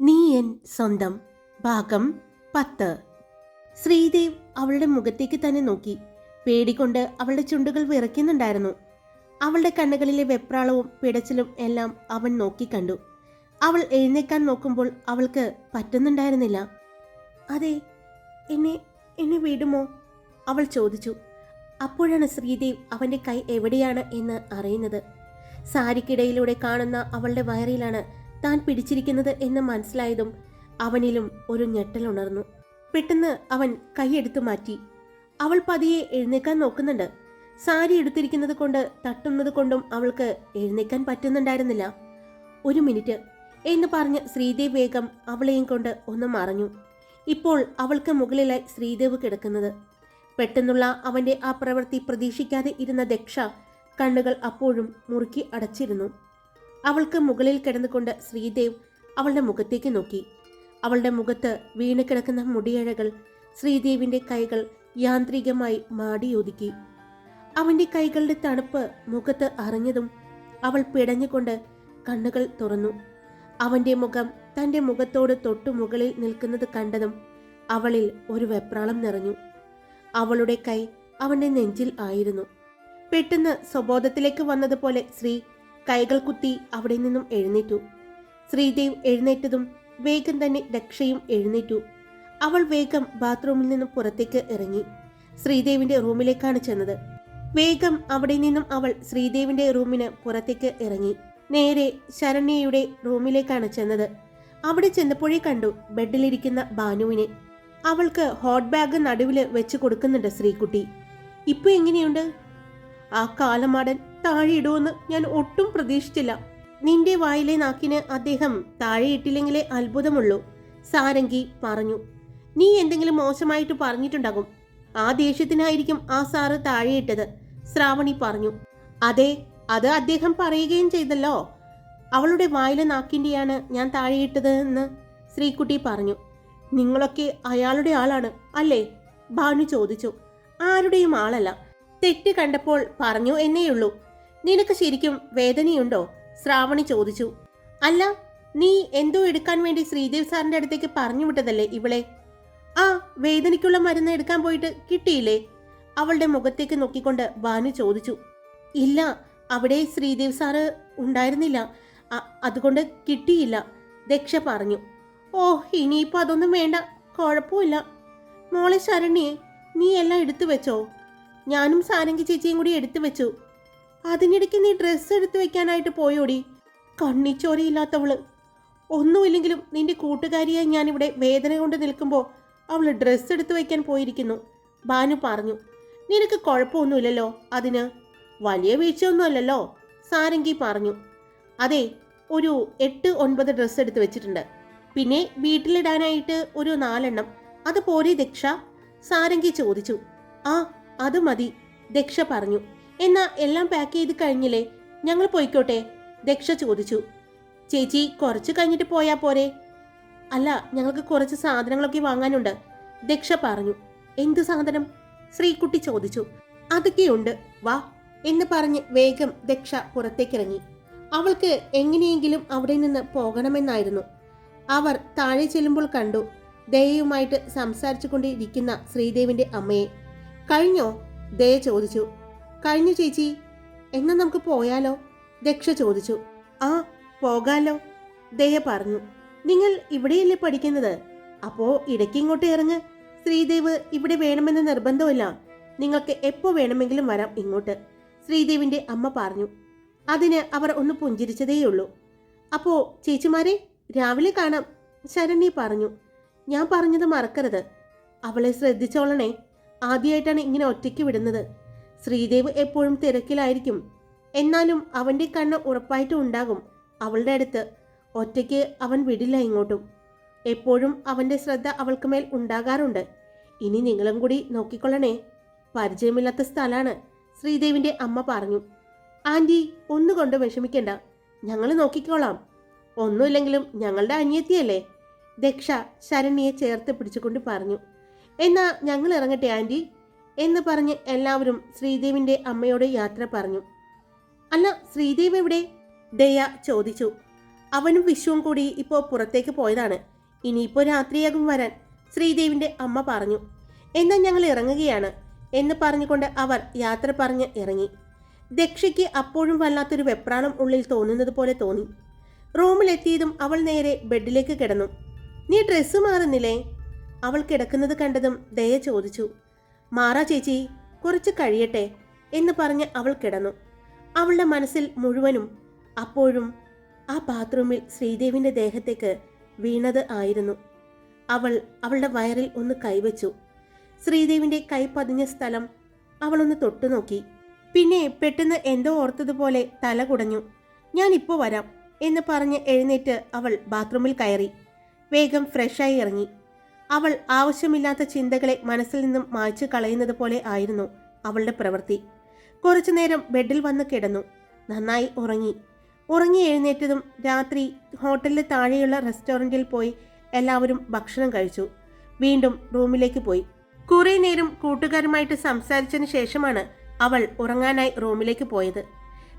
നീ എൻ സ്വന്തം. ഭാഗം പത്ത്. ശ്രീദേവ് അവളുടെ മുഖത്തേക്ക് തന്നെ നോക്കി. പേടികൊണ്ട് അവളുടെ ചുണ്ടുകൾ വിറയ്ക്കുന്നുണ്ടായിരുന്നു. അവളുടെ കണ്ണുകളിലെ വെപ്രാളവും പിടച്ചിലും എല്ലാം അവൻ നോക്കിക്കണ്ടു അവൾ എഴുന്നേക്കാൻ നോക്കുമ്പോൾ അവൾക്ക് പറ്റുന്നുണ്ടായിരുന്നില്ല. അതെ എന്നെ എന്നെ വിടുമോ? അവൾ ചോദിച്ചു. അപ്പോഴാണ് ശ്രീദേവ് അവന്റെ കൈ എവിടെയാണ് എന്ന് അറിയുന്നത്. സാരിക്കിടയിലൂടെ കാണുന്ന അവളുടെ വയറിലാണ് താൻ പിടിച്ചിരിക്കുന്നത് എന്ന് മനസ്സിലായതും അവനിലും ഒരു ഞെട്ടലുണർന്നു പെട്ടെന്ന് അവൻ കൈയെടുത്തു മാറ്റി. അവൾ പതിയെ എഴുന്നേക്കാൻ നോക്കുന്നുണ്ട്. സാരി എടുത്തിരിക്കുന്നത് കൊണ്ട് തട്ടുന്നത് കൊണ്ടും അവൾക്ക് എഴുന്നേക്കാൻ പറ്റുന്നുണ്ടായിരുന്നില്ല. ഒരു മിനിറ്റ് എന്ന് പറഞ്ഞ് ശ്രീദേവ് വേഗം അവളെയും കൊണ്ട് ഒന്ന് മറഞ്ഞു. ഇപ്പോൾ അവൾക്ക് മുകളിലായി ശ്രീദേവ് കിടക്കുന്നത്. പെട്ടെന്നുള്ള അവന്റെ ആ പ്രവൃത്തി പ്രതീക്ഷിക്കാതെ ഇരുന്ന ദക്ഷ കണ്ണുകൾ അപ്പോഴും മുറുക്കി അടച്ചിരുന്നു. അവൾക്ക് മുകളിൽ കിടന്നുകൊണ്ട് ശ്രീദേവ് അവളുടെ മുഖത്തേക്ക് നോക്കി. അവളുടെ മുഖത്ത് വീണ് കിടക്കുന്ന മുടിയഴകൾ ശ്രീദേവിന്റെ കൈകൾ യാന്ത്രികമായി മാടിയൊതുക്കി. അവന്റെ കൈകളുടെ തണുപ്പ് മുഖത്ത് അറിഞ്ഞതും അവൾ പിടഞ്ഞുകൊണ്ട് കണ്ണുകൾ തുറന്നു. അവന്റെ മുഖം തന്റെ മുഖത്തോട് തൊട്ടു മുകളിൽ നിൽക്കുന്നത് കണ്ടതും അവളിൽ ഒരു വെപ്രാളം നിറഞ്ഞു. അവളുടെ കൈ അവന്റെ നെഞ്ചിൽ ആയിരുന്നു. പെട്ടെന്ന് സ്വബോധത്തിലേക്ക് വന്നതുപോലെ ശ്രീ കൈകൾ കുത്തി അവിടെ നിന്നും എഴുന്നേറ്റു. ശ്രീദേവ് എഴുന്നേറ്റതും വേഗം തന്നെ ദക്ഷയും എഴുന്നേറ്റു. അവൾ വേഗം ബാത്റൂമിൽ നിന്നും പുറത്തേക്ക് ഇറങ്ങി. ശ്രീദേവിന്റെ റൂമിലേക്കാണ് ചെന്നത്. വേഗം അവിടെ നിന്നും അവൾ ശ്രീദേവിന്റെ റൂമിന് പുറത്തേക്ക് ഇറങ്ങി. നേരെ ശരണ്യയുടെ റൂമിലേക്കാണ് ചെന്നത്. അവിടെ ചെന്നപ്പോഴേ കണ്ടു ബെഡിലിരിക്കുന്ന ബാനുവിനെ അവൾക്ക് ഹോട്ട് ബാഗ് നടുവിൽ വെച്ച് കൊടുക്കുന്നുണ്ട് ശ്രീകുട്ടി. ഇപ്പൊ എങ്ങനെയുണ്ട്? ആ കാലമാടൻ താഴെ ഇടുമെന്ന് ഞാൻ ഒട്ടും പ്രതീക്ഷിച്ചില്ല. നിന്റെ വായിലെ നാക്കിന് അദ്ദേഹം താഴെയിട്ടില്ലെങ്കിലേ അത്ഭുതമുള്ളൂ സാരംഗി പറഞ്ഞു. നീ എന്തെങ്കിലും മോശമായിട്ട് പറഞ്ഞിട്ടുണ്ടാകും. ആ ദേഷ്യത്തിനായിരിക്കും ആ സാറ് താഴെയിട്ടത് ശ്രാവണി പറഞ്ഞു. അതെ അത് അദ്ദേഹം പറയുകയും ചെയ്തല്ലോ. അവളുടെ വായിലെ നാക്കിന്റെയാണ് ഞാൻ താഴെയിട്ടത് എന്ന് ശ്രീകുട്ടി പറഞ്ഞു. നിങ്ങളൊക്കെ അയാളുടെ ആളാണ് അല്ലേ? ഭാനു ചോദിച്ചു. ആരുടെയും ആളല്ല. തെറ്റ് കണ്ടപ്പോൾ പറഞ്ഞു എന്നേയുള്ളൂ. നിനക്ക് ശരിക്കും വേദനയുണ്ടോ? ശ്രാവണി ചോദിച്ചു. അല്ല നീ എന്തോ എടുക്കാൻ വേണ്ടി ശ്രീദേവ് സാറിന്റെ അടുത്തേക്ക് പറഞ്ഞു വിട്ടതല്ലേ ഇവളെ? ആ വേദനയ്ക്കുള്ള മരുന്ന് എടുക്കാൻ പോയിട്ട് കിട്ടിയില്ലേ? അവളുടെ മുഖത്തേക്ക് നോക്കിക്കൊണ്ട് ഭാനു ചോദിച്ചു. ഇല്ല അവിടെ ശ്രീദേവ് സാറ് ഉണ്ടായിരുന്നില്ല. അതുകൊണ്ട് കിട്ടിയില്ല ദക്ഷ പറഞ്ഞു. ഓ ഇനിയിപ്പോ അതൊന്നും വേണ്ട കുഴപ്പമില്ല. മോളെ ശരണ്യെ നീ എല്ലാം എടുത്തു വെച്ചോ? ഞാനും സാരംഗി ചേച്ചിയും കൂടി എടുത്തു വെച്ചു. അതിനിടയ്ക്ക് നീ ഡ്രസ്സ് എടുത്തു വെക്കാനായിട്ട് പോയോടി. കണ്ണിച്ചോരയില്ലാത്തവൾ. ഒന്നുമില്ലെങ്കിലും നിന്റെ കൂട്ടുകാരിയായി ഞാനിവിടെ വേദന കൊണ്ട് നിൽക്കുമ്പോൾ അവൾ ഡ്രസ്സ് എടുത്തു വെക്കാൻ പോയിരിക്കുന്നു. ബാനു പറഞ്ഞു നിനക്ക് കുഴപ്പമൊന്നുമില്ലല്ലോ അതിന്? വലിയ വീഴ്ചയൊന്നുമല്ലല്ലോ? സാരംഗി പറഞ്ഞു അതെ ഒരു എട്ട് ഒൻപത് ഡ്രസ്സ് എടുത്ത് വെച്ചിട്ടുണ്ട്. പിന്നെ വീട്ടിലിടാനായിട്ട് ഒരു നാലെണ്ണം. അത് പോരെ ദക്ഷ? സാരംഗി ചോദിച്ചു ആ അത് മതി ദക്ഷ പറഞ്ഞു. എന്നാ എല്ലാം പാക്ക് ചെയ്ത് കഴിഞ്ഞില്ലേ? ഞങ്ങൾ പോയിക്കോട്ടെ ദക്ഷ ചോദിച്ചു. ചേച്ചി കുറച്ച് കഴിഞ്ഞിട്ട് പോയാ പോരെ? അല്ല ഞങ്ങൾക്ക് കുറച്ച് സാധനങ്ങളൊക്കെ വാങ്ങാനുണ്ട് ദക്ഷ പറഞ്ഞു. എന്ത് സാധനം? ശ്രീകുട്ടി ചോദിച്ചു. അതൊക്കെയുണ്ട് വാ എന്ന് പറഞ്ഞ് വേഗം ദക്ഷ പുറത്തേക്കിറങ്ങി. അവൾക്ക് എങ്ങനെയെങ്കിലും അവിടെ നിന്ന് പോകണമെന്നായിരുന്നു. അവർ താഴെ ചെല്ലുമ്പോൾ കണ്ടു ദയയുമായിട്ട് സംസാരിച്ചു കൊണ്ടിരിക്കുന്ന ശ്രീദേവിന്റെ അമ്മയെ. കഴിഞ്ഞോ? ദയ ചോദിച്ചു. കഴിഞ്ഞു ചേച്ചി. എന്നാ നമുക്ക് പോയാലോ? ദക്ഷ ചോദിച്ചു. ആ പോകാലോ. ദയ പറഞ്ഞു. നിങ്ങൾ ഇവിടെയല്ലേ പഠിക്കുന്നത്? അപ്പോ ഇടയ്ക്ക് ഇങ്ങോട്ട് ഇറങ്ങ്. ശ്രീദേവ് ഇവിടെ വേണമെന്ന് നിർബന്ധമില്ല നിങ്ങൾക്ക് എപ്പോ വേണമെങ്കിലും വരാം ഇങ്ങോട്ട്. ശ്രീദേവിന്റെ അമ്മ പറഞ്ഞു. അതിന് അവർ ഒന്ന് പുഞ്ചിരിച്ചതേയുള്ളൂ. അപ്പോ ചേച്ചിമാരെ രാവിലെ കാണാം ശരണ്യ പറഞ്ഞു. ഞാൻ പറഞ്ഞത് മറക്കരുത്. അവളെ ശ്രദ്ധിച്ചോളണേ. ആദ്യമായിട്ടാണ് ഇങ്ങനെ ഒറ്റയ്ക്ക് വിടുന്നത്. ശ്രീദേവ് എപ്പോഴും തിരക്കിലായിരിക്കും. എന്നാലും അവന്റെ കണ്ണ് ഉറപ്പായിട്ടും ഉണ്ടാകും. അവളുടെ അടുത്ത് ഒറ്റയ്ക്ക് അവൻ വിടില്ല ഇങ്ങോട്ടും. എപ്പോഴും അവന്റെ ശ്രദ്ധ അവൾക്ക് മേൽ ഉണ്ടാകാറുണ്ട്. ഇനി നിങ്ങളും കൂടി നോക്കിക്കൊള്ളണേ. പരിചയമില്ലാത്ത സ്ഥലമാണ് ശ്രീദേവിന്റെ അമ്മ പറഞ്ഞു. ആന്റി ഒന്നുകൊണ്ട് വിഷമിക്കണ്ട. ഞങ്ങൾ നോക്കിക്കോളാം. ഒന്നുമില്ലെങ്കിലും ഞങ്ങളുടെ അനിയത്തിയല്ലേ? ദക്ഷ ശരണ്യെ ചേർത്ത് പിടിച്ചുകൊണ്ട് പറഞ്ഞു. എന്നാ ഞങ്ങൾ ഇറങ്ങട്ടെ ആന്റി. എന്ന് പറഞ്ഞ് എല്ലാവരും ശ്രീദേവിന്റെ അമ്മയോട് യാത്ര പറഞ്ഞു. അല്ല ശ്രീദേവ് എവിടെ? ദയ ചോദിച്ചു. അവനും വിഷുവും കൂടി ഇപ്പോൾ പുറത്തേക്ക് പോയതാണ്. ഇനിയിപ്പോൾ രാത്രിയാകും വരാൻ ശ്രീദേവിന്റെ അമ്മ പറഞ്ഞു. എന്നാൽ ഞങ്ങൾ ഇറങ്ങുകയാണ് എന്ന് പറഞ്ഞുകൊണ്ട് അവർ യാത്ര പറഞ്ഞ് ഇറങ്ങി. ദക്ഷയ്ക്ക് അപ്പോഴും വല്ലാത്തൊരു വെപ്രാണം ഉള്ളിൽ തോന്നുന്നത് പോലെ തോന്നി. റൂമിലെത്തിയതും അവൾ നേരെ ബെഡിലേക്ക് കിടന്നു. നീ ഡ്രസ്സ് മാറുന്നില്ലേ? അവൾ കിടക്കുന്നത് കണ്ടതും ദയ ചോദിച്ചു. മാറാ ചേച്ചി കുറച്ച് കഴിയട്ടെ എന്ന് പറഞ്ഞ് അവൾ കിടന്നു. അവളുടെ മനസ്സിൽ മുഴുവനും അപ്പോഴും ആ ബാത്റൂമിൽ ശ്രീദേവിന്റെ ദേഹത്തേക്ക് വീണത് ആയിരുന്നു. അവൾ അവളുടെ വയറിൽ ഒന്ന് കൈവച്ചു. ശ്രീദേവിന്റെ കൈ പതിഞ്ഞ സ്ഥലം അവളൊന്ന് തൊട്ടുനോക്കി പിന്നെ പെട്ടെന്ന് എന്തോ ഓർത്തതുപോലെ തല കുടഞ്ഞു. ഞാൻ ഇപ്പോൾ വരാം എന്ന് പറഞ്ഞ് എഴുന്നേറ്റ് അവൾ ബാത്റൂമിൽ കയറി. വേഗം ഫ്രഷായി ഇറങ്ങി. അവൾ ആവശ്യമില്ലാത്ത ചിന്തകളെ മനസ്സിൽ നിന്നും മായ്ച്ചു കളയുന്നത് പോലെ ആയിരുന്നു അവളുടെ പ്രവൃത്തി. കുറച്ചു നേരം ബെഡിൽ വന്ന് കിടന്നു. നന്നായി ഉറങ്ങി. ഉറങ്ങി എഴുന്നേറ്റതും രാത്രി ഹോട്ടലിന് താഴെയുള്ള റെസ്റ്റോറന്റിൽ പോയി എല്ലാവരും ഭക്ഷണം കഴിച്ചു. വീണ്ടും റൂമിലേക്ക് പോയി. കുറേ നേരം കൂട്ടുകാരുമായിട്ട് സംസാരിച്ചതിന് ശേഷമാണ് അവൾ ഉറങ്ങാനായി റൂമിലേക്ക് പോയത്.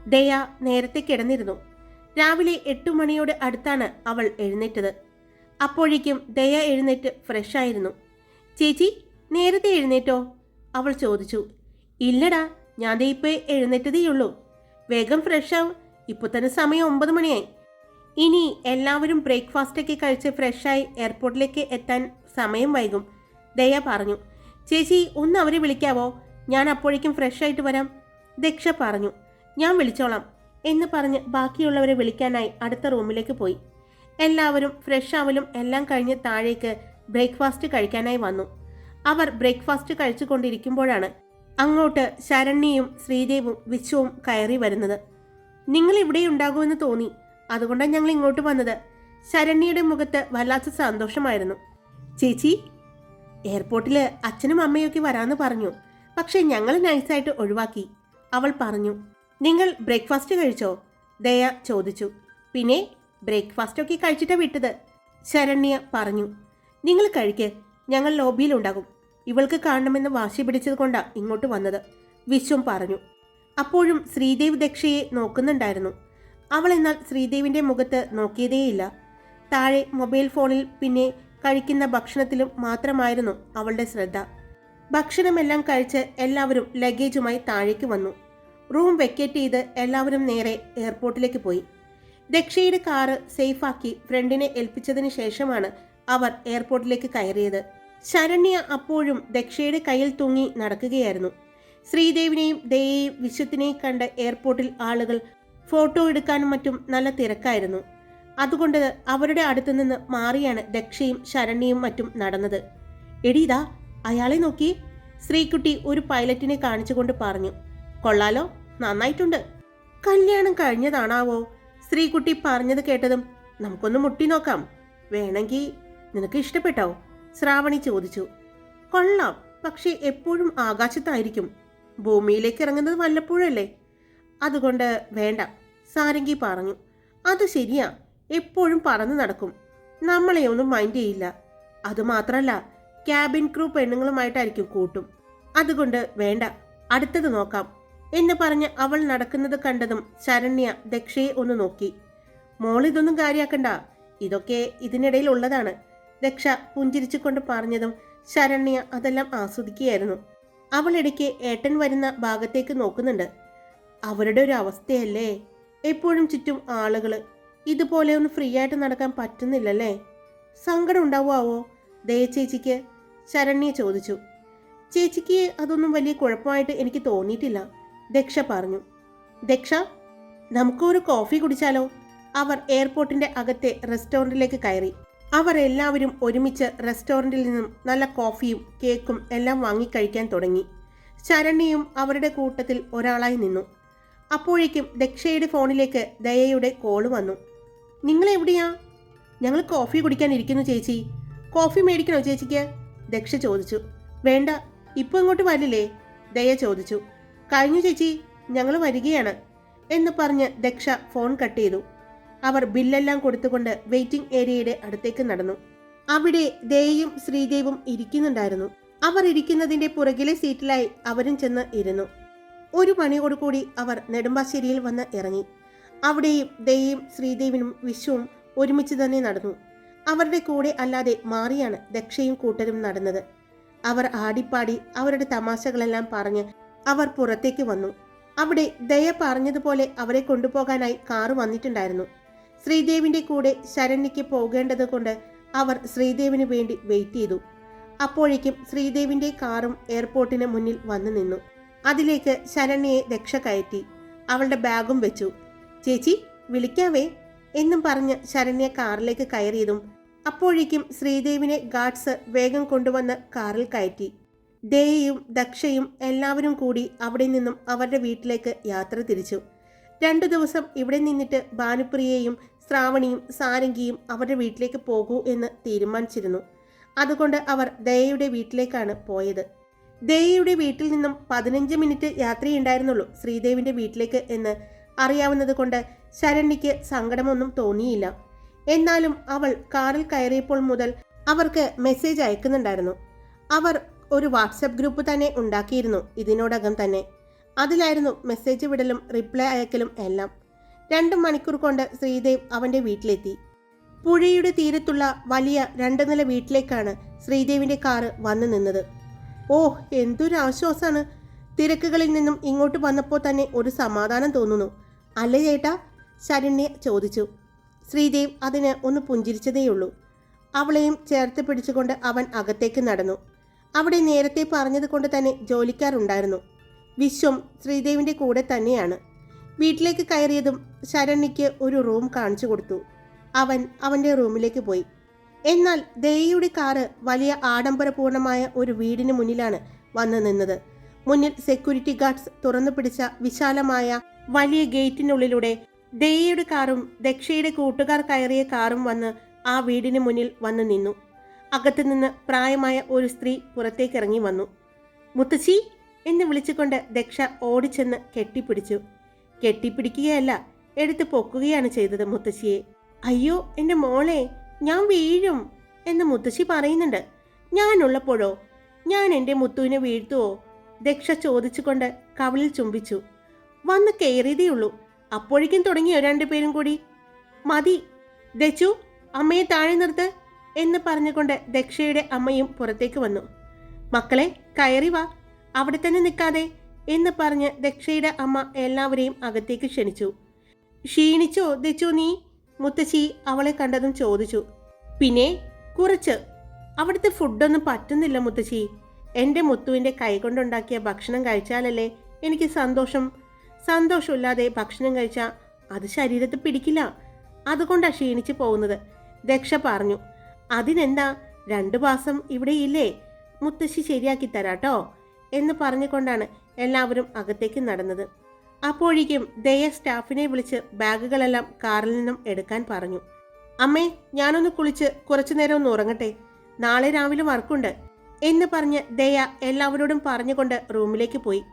ദയ നേരത്തെ കിടന്നിരുന്നു. രാവിലെ എട്ടു മണിയോട് അടുത്താണ് അവൾ എഴുന്നേറ്റത്. അപ്പോഴേക്കും ദയ എഴുന്നേറ്റ് ഫ്രഷായിരുന്നു ചേച്ചി നേരത്തെ എഴുന്നേറ്റോ? അവൾ ചോദിച്ചു. ഇല്ലടാ ഞാൻ ദേ ഇപ്പൊ എഴുന്നേറ്റതേയുള്ളൂ. വേഗം ഫ്രഷാവും ഇപ്പൊ തന്നെ സമയം ഒമ്പത് മണിയായി. ഇനി എല്ലാവരും ബ്രേക്ക്ഫാസ്റ്റൊക്കെ കഴിച്ച് ഫ്രഷായി എയർപോർട്ടിലേക്ക് എത്താൻ സമയം വൈകും ദയ പറഞ്ഞു. ചേച്ചി ഒന്ന് അവരെ വിളിക്കാവോ? ഞാൻ അപ്പോഴേക്കും ഫ്രഷായിട്ട് വരാം ദക്ഷ പറഞ്ഞു. ഞാൻ വിളിച്ചോളാം എന്ന് പറഞ്ഞ് ബാക്കിയുള്ളവരെ വിളിക്കാനായി അടുത്ത റൂമിലേക്ക് പോയി. എല്ലാവരും ഫ്രഷ് ആവലും എല്ലാം കഴിഞ്ഞ് താഴേക്ക് ബ്രേക്ക്ഫാസ്റ്റ് കഴിക്കാനായി വന്നു. അവർ ബ്രേക്ക്ഫാസ്റ്റ് കഴിച്ചു കഴിച്ചുകൊണ്ടിരിക്കുമ്പോഴാണ് അങ്ങോട്ട് ശരണ്യയും ശ്രീദേവും വിശ്വവും കയറി വരുന്നത്. നിങ്ങൾ ഇവിടെ ഉണ്ടാകുമെന്ന് തോന്നി. അതുകൊണ്ടാണ് ഞങ്ങൾ ഇങ്ങോട്ട് വന്നത്. ശരണ്യയുടെ മുഖത്ത് വല്ലാത്ത സന്തോഷമായിരുന്നു. ചേച്ചി എയർപോർട്ടിൽ അച്ഛനും അമ്മയൊക്കെ വരാമെന്ന് പറഞ്ഞു. പക്ഷെ ഞങ്ങൾ നൈസായിട്ട് ഒഴിവാക്കി. അവൾ പറഞ്ഞു. നിങ്ങൾ ബ്രേക്ക്ഫാസ്റ്റ് കഴിച്ചോ? ദയ ചോദിച്ചു. പിന്നെ ബ്രേക്ക്ഫാസ്റ്റ് ഒക്കെ കഴിച്ചിട്ടാ വിട്ടത്. ശരണ്യ പറഞ്ഞു നിങ്ങൾ കഴിക്ക് ഞങ്ങൾ ലോബിയിലുണ്ടാകും ഇവൾക്ക് കാണണമെന്ന് വാശി പിടിച്ചത് കൊണ്ടാ ഇങ്ങോട്ട് വന്നത് വിശ്വം പറഞ്ഞു. അപ്പോഴും ശ്രീദേവ് ദക്ഷയെ നോക്കുന്നുണ്ടായിരുന്നു. അവൾ എന്നാൽ ശ്രീദേവിന്റെ മുഖത്ത് നോക്കിയതേയില്ല. താഴെ മൊബൈൽ ഫോണിൽ പിന്നെ കഴിക്കുന്ന ഭക്ഷണത്തിലും മാത്രമായിരുന്നു അവളുടെ ശ്രദ്ധ. ഭക്ഷണമെല്ലാം കഴിച്ച് എല്ലാവരും ലഗേജുമായി താഴേക്ക് വന്നു. റൂം വെക്കേറ്റ് ചെയ്ത് എല്ലാവരും നേരെ എയർപോർട്ടിലേക്ക് പോയി. ദക്ഷയുടെ കാറ് സേഫാക്കി ഫ്രണ്ടിനെ ഏൽപ്പിച്ചതിന് ശേഷമാണ് അവർ എയർപോർട്ടിലേക്ക് കയറിയത്. ശരണ്യ അപ്പോഴും ദക്ഷയുടെ കയ്യിൽ തൂങ്ങി നടക്കുകയായിരുന്നു. ശ്രീദേവിനെയും ദയയെയും വിശ്വത്തിനെയും കണ്ട് എയർപോർട്ടിൽ ആളുകൾ ഫോട്ടോ എടുക്കാനും മറ്റും നല്ല തിരക്കായിരുന്നു. അതുകൊണ്ട് അവരുടെ അടുത്തു നിന്ന് മാറിയാണ് ദക്ഷയും ശരണ്യയും മറ്റും നടന്നത്. എടീതാ അയാളെ നോക്കി. ശ്രീകുട്ടി ഒരു പൈലറ്റിനെ കാണിച്ചുകൊണ്ട് പറഞ്ഞു കൊള്ളാലോ നന്നായിട്ടുണ്ട്. കല്യാണം കഴിഞ്ഞതാണാവോ? ശ്രീകുട്ടി പറഞ്ഞത് കേട്ടതും നമുക്കൊന്ന് മുട്ടി നോക്കാം. വേണമെങ്കിൽ നിനക്ക് ഇഷ്ടപ്പെട്ടോ? ശ്രാവണി ചോദിച്ചു. കൊള്ളാം പക്ഷേ എപ്പോഴും ആകാശത്തായിരിക്കും. ഭൂമിയിലേക്ക് ഇറങ്ങുന്നത് വല്ലപ്പോഴല്ലേ? അതുകൊണ്ട് വേണ്ട സാരംഗി പറഞ്ഞു. അത് ശരിയാ എപ്പോഴും പറന്നു നടക്കും. നമ്മളെ ഒന്നും മൈൻഡ് ചെയ്യില്ല. അതുമാത്രല്ല ക്യാബിൻ ക്രൂ പെണ്ണുങ്ങളുമായിട്ടായിരിക്കും കൂട്ടും. അതുകൊണ്ട് വേണ്ട അടുത്തത് നോക്കാം. എന്ന് പറഞ്ഞ് അവൾ നടക്കുന്നത് കണ്ടതും ശരണ്യ ദക്ഷയെ ഒന്ന് നോക്കി. മോൾ ഇതൊന്നും കാര്യാക്കണ്ട. ഇതൊക്കെ ഇതിനിടയിൽ ഉള്ളതാണ്. ദക്ഷ പുഞ്ചിരിച്ചുകൊണ്ട് പറഞ്ഞതും ശരണ്യ അതെല്ലാം ആസ്വദിക്കുകയായിരുന്നു. അവൾ ഇടയ്ക്ക് ഏട്ടൻ വരുന്ന ഭാഗത്തേക്ക് നോക്കുന്നുണ്ട്. അവരുടെ ഒരു അവസ്ഥയല്ലേ? എപ്പോഴും ചുറ്റും ആളുകൾ ഇതുപോലെ ഒന്ന് ഫ്രീ ആയിട്ട് നടക്കാൻ പറ്റുന്നില്ലല്ലേ? സങ്കടം ഉണ്ടാവുമാവോ ദയ ചേച്ചിക്ക്. ശരണ്യ ചോദിച്ചു. ചേച്ചിക്ക് അതൊന്നും വലിയ കുഴപ്പമായിട്ട് എനിക്ക് തോന്നിയിട്ടില്ല. ദക്ഷ പറഞ്ഞു. ദക്ഷ നമുക്കൊരു കോഫി കുടിച്ചാലോ? അവർ എയർപോർട്ടിന്റെ അകത്തെ റെസ്റ്റോറന്റിലേക്ക് കയറി. അവർ എല്ലാവരും ഒരുമിച്ച് റെസ്റ്റോറന്റിൽ നിന്നും നല്ല കോഫിയും കേക്കും എല്ലാം വാങ്ങിക്കഴിക്കാൻ തുടങ്ങി. ശരണ്യയും അവരുടെ കൂട്ടത്തിൽ ഒരാളായി നിന്നു. അപ്പോഴേക്കും ദക്ഷയുടെ ഫോണിലേക്ക് ദയയുടെ കോൾ വന്നു. നിങ്ങൾ എവിടെയാ? ഞങ്ങൾ കോഫി കുടിക്കാൻ ഇരിക്കുന്നു ചേച്ചി. കോഫി മേടിക്കണോ ചേച്ചിക്ക്? ദക്ഷ ചോദിച്ചു. വേണ്ട ഇപ്പോൾ ഇങ്ങോട്ട് വരില്ലേ? ദയ ചോദിച്ചു. കഴിഞ്ഞു ചേച്ചി ഞങ്ങൾ വരികയാണ് എന്ന് പറഞ്ഞ് ദക്ഷ ഫോൺ കട്ട് ചെയ്തു. അവർ ബില്ലെല്ലാം കൊടുത്തുകൊണ്ട് വെയിറ്റിംഗ് ഏരിയയുടെ അടുത്തേക്ക് നടന്നു. അവിടെ ദേയും ശ്രീദേവും ഇരിക്കുന്നുണ്ടായിരുന്നു. അവർ ഇരിക്കുന്നതിന്റെ പുറകിലെ സീറ്റിലായി അവരും ചെന്ന് ഇരുന്നു. ഒരു മണിയോടുകൂടി അവർ നെടുമ്പാശ്ശേരിയിൽ വന്ന് ഇറങ്ങി. അവിടെയും ദയയും ശ്രീദേവിനും വിശ്വവും ഒരുമിച്ച് തന്നെ നടന്നു. അവരുടെ കൂടെ അല്ലാതെ മാറിയാണ് ദക്ഷയും കൂട്ടരും നടന്നത്. അവർ ആടിപ്പാടി അവരുടെ തമാശകളെല്ലാം പറഞ്ഞ് അവർ പുറത്തേക്ക് വന്നു. അവിടെ ദയ പറഞ്ഞതുപോലെ അവരെ കൊണ്ടുപോകാനായി കാറ് വന്നിട്ടുണ്ടായിരുന്നു. ശ്രീദേവിന്റെ കൂടെ ശരണ്യയ്ക്ക് പോകേണ്ടത് കൊണ്ട് അവർ ശ്രീദേവിന് വേണ്ടി വെയിറ്റ് ചെയ്തു. അപ്പോഴേക്കും ശ്രീദേവിന്റെ കാറും എയർപോർട്ടിന് മുന്നിൽ വന്നു നിന്നു. അതിലേക്ക് ശരണ്യയെ രക്ഷ കയറ്റി. അവളുടെ ബാഗും വെച്ചു. ചേച്ചി വിളിക്കാവേ എന്നും പറഞ്ഞ് ശരണ്യ കാറിലേക്ക് കയറിയതും അപ്പോഴേക്കും ശ്രീദേവിനെ ഗാർഡ്സ് വേഗം കൊണ്ടുവന്ന് കാറിൽ കയറ്റി. ദേയയും ദക്ഷയും എല്ലാവരും കൂടി അവിടെ നിന്നും അവരുടെ വീട്ടിലേക്ക് യാത്ര തിരിച്ചു. രണ്ടു ദിവസം ഇവിടെ നിന്നിട്ട് ഭാനുപ്രിയയും ശ്രാവണിയും സാരംഗിയും അവരുടെ വീട്ടിലേക്ക് പോകൂ എന്ന് തീരുമാനിച്ചിരുന്നു. അതുകൊണ്ട് അവർ ദയയുടെ വീട്ടിലേക്കാണ് പോയത്. ദയയുടെ വീട്ടിൽ നിന്നും പതിനഞ്ച് മിനിറ്റ് യാത്രയുണ്ടായിരുന്നുള്ളൂ ശ്രീദേവിന്റെ വീട്ടിലേക്ക് എന്ന് അറിയാവുന്നത് കൊണ്ട് ശരണ്യയ്ക്ക് സങ്കടമൊന്നും തോന്നിയില്ല. എന്നാലും അവൾ കാറിൽ കയറിയപ്പോൾ മുതൽ അവർക്ക് മെസ്സേജ് അയക്കുന്നുണ്ടായിരുന്നു. അവർ ഒരു വാട്സപ്പ് ഗ്രൂപ്പ് തന്നെ ഉണ്ടാക്കിയിരുന്നു ഇതിനോടകം തന്നെ. അതിലായിരുന്നു മെസ്സേജ് വിടലും റിപ്ലൈ അയക്കലും എല്ലാം. രണ്ട് മണിക്കൂർ കൊണ്ട് ശ്രീദേവ് അവന്റെ വീട്ടിലെത്തി. പുഴയുടെ തീരത്തുള്ള വലിയ രണ്ട് നില വീട്ടിലേക്കാണ് ശ്രീദേവിന്റെ കാറ് വന്നു നിന്നത്. ഓ എന്തൊരു ആശ്വാസമാണ് തിരക്കുകളിൽ നിന്നും ഇങ്ങോട്ട് വന്നപ്പോൾ തന്നെ ഒരു സമാധാനം തോന്നുന്നു. അല്ലേ ചേട്ടാ? ശരണ്യ ചോദിച്ചു. ശ്രീദേവ് അതിന് ഒന്ന് പുഞ്ചിരിച്ചതേയുള്ളൂ. അവളെയും ചേർത്ത് പിടിച്ചുകൊണ്ട് അവൻ അകത്തേക്ക് നടന്നു. അവിടെ നേരത്തെ പറഞ്ഞതുകൊണ്ട് തന്നെ ജോലിക്കാരുണ്ടായിരുന്നു. വിശ്വം ശ്രീദേവിന്റെ കൂടെ തന്നെയാണ്. വീട്ടിലേക്ക് കയറിയതും ശരണ്യയ്ക്ക് ഒരു റൂം കാണിച്ചു കൊടുത്തു. അവൻ അവന്റെ റൂമിലേക്ക് പോയി. എന്നാൽ ദേയിയുടെ കാറ് വലിയ ആഡംബരപൂർണമായ ഒരു വീടിന് മുന്നിലാണ് വന്നു നിന്നത്. മുന്നിൽ സെക്യൂരിറ്റി ഗാർഡ്സ് തുറന്നു പിടിച്ച വിശാലമായ വലിയ ഗേറ്റിനുള്ളിലൂടെ ദേയിയുടെ കാറും ദക്ഷയുടെ കൂട്ടുകാർ കയറിയ കാറും വന്ന് ആ വീടിന് മുന്നിൽ വന്നു നിന്നു. അകത്തു നിന്ന് പ്രായമായ ഒരു സ്ത്രീ പുറത്തേക്ക് ഇറങ്ങി വന്നു. മുത്തശ്ശി എന്ന് വിളിച്ചുകൊണ്ട് ദക്ഷ ഓടിച്ചെന്ന് കെട്ടിപ്പിടിച്ചു. കെട്ടിപ്പിടിക്കുകയല്ല എടുത്ത് പൊക്കുകയാണ് ചെയ്തത് മുത്തശ്ശിയെ. അയ്യോ എന്റെ മോളെ ഞാൻ വീഴും എന്ന് മുത്തശ്ശി പറയുന്നുണ്ട്. ഞാനുള്ളപ്പോഴോ? ഞാൻ എന്റെ മുത്തുവിനെ വീഴ്ത്തുവോ? ദക്ഷ ചോദിച്ചുകൊണ്ട് കവളിൽ ചുംബിച്ചു. വന്ന് കയറിയതേയുള്ളൂ അപ്പോഴേക്കും തുടങ്ങിയോ രണ്ടുപേരും കൂടി? മതി. ദച്ചു അമ്മയെ താഴെ നിർത്ത്. എന്ന് പറഞ്ഞുകൊണ്ട് ദക്ഷയുടെ അമ്മയും പുറത്തേക്ക് വന്നു. മക്കളെ കയറി വാ. അവിടെ തന്നെ നിൽക്കാതെ എന്ന് പറഞ്ഞ് ദക്ഷയുടെ അമ്മ എല്ലാവരെയും അകത്തേക്ക് ക്ഷണിച്ചു. ക്ഷീണിച്ചോ ദച്ചു നീ? മുത്തശ്ശി അവളെ കണ്ടതും ചോദിച്ചു. പിന്നെ കുറച്ച്. അവിടുത്തെ ഫുഡൊന്നും പറ്റുന്നില്ല മുത്തശ്ശി. എന്റെ മുത്തുവിന്റെ കൈകൊണ്ടുണ്ടാക്കിയ ഭക്ഷണം കഴിച്ചാലല്ലേ എനിക്ക് സന്തോഷം. സന്തോഷമില്ലാതെ ഭക്ഷണം കഴിച്ചാൽ അത് ശരീരത്തിൽ പിടിക്കില്ല. അതുകൊണ്ടാണ് ക്ഷീണിച്ചു പോകുന്നത് ദക്ഷ പറഞ്ഞു. അതിനെന്താ? രണ്ടു മാസം ഇവിടെ ഇല്ലേ? മുത്തശ്ശി ശരിയാക്കി തരാട്ടോ എന്ന് പറഞ്ഞുകൊണ്ടാണ് എല്ലാവരും അകത്തേക്ക് നടന്നത്. അപ്പോഴേക്കും ദയ സ്റ്റാഫിനെ വിളിച്ച് ബാഗുകളെല്ലാം കാറിൽ നിന്നും എടുക്കാൻ പറഞ്ഞു. അമ്മേ ഞാനൊന്ന് കുളിച്ച് കുറച്ചു നേരം ഒന്ന് ഉറങ്ങട്ടെ. നാളെ രാവിലെ വർക്കുണ്ട് എന്ന് പറഞ്ഞ് ദയ എല്ലാവരോടും പറഞ്ഞുകൊണ്ട് റൂമിലേക്ക് പോയി.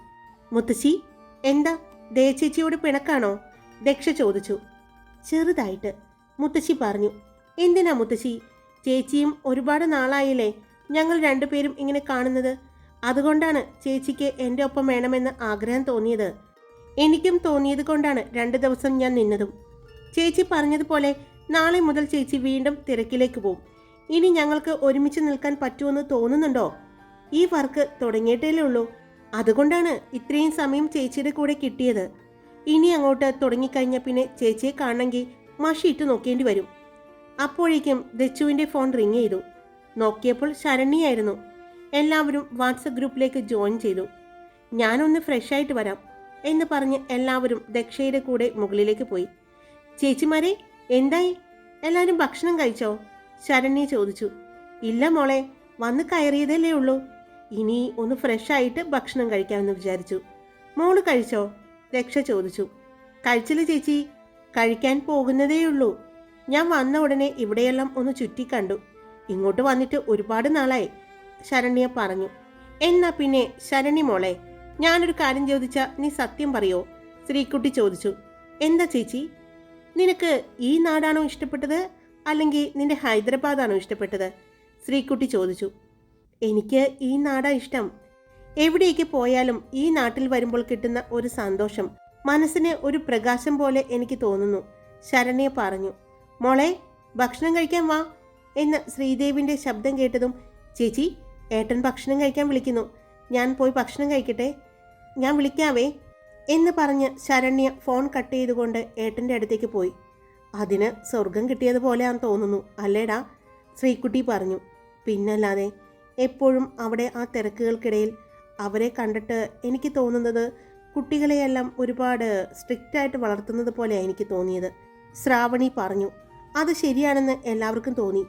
മുത്തശ്ശി എന്താ? ദയ ചേച്ചിയോട് പിണക്കാണോ? ദക്ഷ ചോദിച്ചു. ചെറുതായിട്ട് മുത്തശ്ശി പറഞ്ഞു. എന്തിനാ മുത്തശ്ശി? ചേച്ചിയും ഒരുപാട് നാളായില്ലേ? ഞങ്ങൾ രണ്ടുപേരും ഇങ്ങനെ കാണുന്നത്. അതുകൊണ്ടാണ് ചേച്ചിക്ക് എന്റെ ഒപ്പം വേണമെന്ന് ആഗ്രഹം തോന്നിയത്. എനിക്കും തോന്നിയത് കൊണ്ടാണ് രണ്ട് ദിവസം ഞാൻ നിന്നതും. ചേച്ചി പറഞ്ഞതുപോലെ നാളെ മുതൽ ചേച്ചി വീണ്ടും തിരക്കിലേക്ക് പോകും ഇനി ഞങ്ങൾക്ക് ഒരുമിച്ച് നിൽക്കാൻ പറ്റുമെന്ന് തോന്നുന്നുണ്ടോ? ഈ വർക്ക് തുടങ്ങിയിട്ടേ ഉള്ളൂ. അതുകൊണ്ടാണ് ഇത്രയും സമയം ചേച്ചിയുടെ കൂടെ കിട്ടിയത്. ഇനി അങ്ങോട്ട് തുടങ്ങിക്കഴിഞ്ഞ പിന്നെ ചേച്ചിയെ കാണണമെങ്കിൽ മഷിയിട്ട് നോക്കേണ്ടി വരും. അപ്പോഴേക്കും ദച്ചുവിന്റെ ഫോൺ റിങ് ചെയ്തു. നോക്കിയപ്പോൾ ശരണ്യായിരുന്നു എല്ലാവരും വാട്സപ്പ് ഗ്രൂപ്പിലേക്ക് ജോയിൻ ചെയ്തു. ഞാനൊന്ന് ഫ്രഷ് ആയിട്ട് വരാം എന്ന് പറഞ്ഞ് എല്ലാവരും ദക്ഷയുടെ കൂടെ മുകളിലേക്ക് പോയി. ചേച്ചിമാരെ എന്തായി? എല്ലാവരും ഭക്ഷണം കഴിച്ചോ? ശരണ്യ ചോദിച്ചു. ഇല്ല മോളെ വന്ന് കയറിയതല്ലേ ഉള്ളൂ. ഇനി ഒന്ന് ഫ്രഷ് ആയിട്ട് ഭക്ഷണം കഴിക്കാമെന്ന് വിചാരിച്ചു. മോൾ കഴിച്ചോ? രക്ഷ ചോദിച്ചു. കഴിച്ചില്ല ചേച്ചി. കഴിക്കാൻ പോകുന്നതേ ഉള്ളൂ. ഞാൻ വന്ന ഉടനെ ഇവിടെയെല്ലാം ഒന്ന് ചുറ്റി കണ്ടു. ഇങ്ങോട്ട് വന്നിട്ട് ഒരുപാട് നാളായി ശരണ്യ പറഞ്ഞു. എന്നാ പിന്നെ ശരണി മോളെ ഞാനൊരു കാര്യം ചോദിച്ച നീ സത്യം പറയോ? ശ്രീകുട്ടി ചോദിച്ചു. എന്താ ചേച്ചി? നിനക്ക് ഈ നാടാണോ ഇഷ്ടപ്പെട്ടത്? അല്ലെങ്കിൽ നിന്റെ ഹൈദരാബാദാണോ ഇഷ്ടപ്പെട്ടത്? ശ്രീകുട്ടി ചോദിച്ചു. എനിക്ക് ഈ നാടാ ഇഷ്ടം. എവിടേക്ക് പോയാലും ഈ നാട്ടിൽ വരുമ്പോൾ കിട്ടുന്ന ഒരു സന്തോഷം മനസ്സിന് ഒരു പ്രകാശം പോലെ എനിക്ക് തോന്നുന്നു ശരണ്യ പറഞ്ഞു. മോളെ ഭക്ഷണം കഴിക്കാൻ വാ എന്ന് ശ്രീദേവിന്റെ ശബ്ദം കേട്ടതും ചേച്ചി ഏട്ടൻ ഭക്ഷണം കഴിക്കാൻ വിളിക്കുന്നു. ഞാൻ പോയി ഭക്ഷണം കഴിക്കട്ടെ? ഞാൻ വിളിക്കാവേ എന്ന് പറഞ്ഞ് ശരണ്യ ഫോൺ കട്ട് ചെയ്തുകൊണ്ട് ഏട്ടന്റെ അടുത്തേക്ക് പോയി. അതിന് സ്വർഗം കിട്ടിയതുപോലെയാന്ന് തോന്നുന്നു അല്ലേടാ? ശ്രീക്കുട്ടി പറഞ്ഞു. പിന്നല്ലാതെ എപ്പോഴും അവിടെ ആ തിരക്കുകൾക്കിടയിൽ അവരെ കണ്ടിട്ട് എനിക്ക് തോന്നുന്നത് കുട്ടികളെയെല്ലാം ഒരുപാട് സ്ട്രിക്റ്റായിട്ട് വളർത്തുന്നത് പോലെയാണ് എനിക്ക് തോന്നിയത്. ശ്രാവണി പറഞ്ഞു അത് ശരിയാണെന്ന് എല്ലാവർക്കും തോന്നി.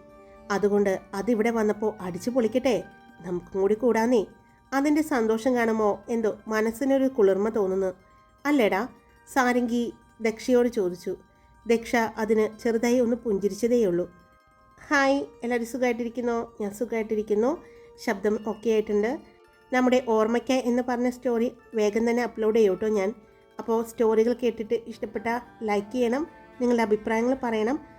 അതുകൊണ്ട് അതിവിടെ വന്നപ്പോൾ അടിച്ചു പൊളിക്കട്ടെ. നമുക്കും കൂടി കൂടാന്നേ. അതിന്റെ സന്തോഷം കാണുമോ എന്തോ മനസ്സിനൊരു കുളിർമ തോന്നുന്നു. അല്ലേടാ? സാരംഗി ദക്ഷയോട് ചോദിച്ചു. ദക്ഷ അതിന് ചെറുതായി ഒന്ന് പുഞ്ചിരിച്ചതേയുള്ളൂ. ഹായ് എല്ലാവരും സുഖമായിട്ടിരിക്കുന്നോ ഞാൻ സുഖമായിട്ടിരിക്കുന്നു ശബ്ദം ഒക്കെ ആയിട്ടുണ്ട്. നമ്മുടെ ഓർമ്മയ്ക്ക എന്ന് പറഞ്ഞ സ്റ്റോറി വേഗം തന്നെ അപ്ലോഡ് ചെയ്യും കേട്ടോ ഞാൻ. അപ്പോൾ സ്റ്റോറികൾ കേട്ടിട്ട് ഇഷ്ടപ്പെട്ട ലൈക്ക് ചെയ്യണം. നിങ്ങളുടെ അഭിപ്രായങ്ങൾ പറയണം.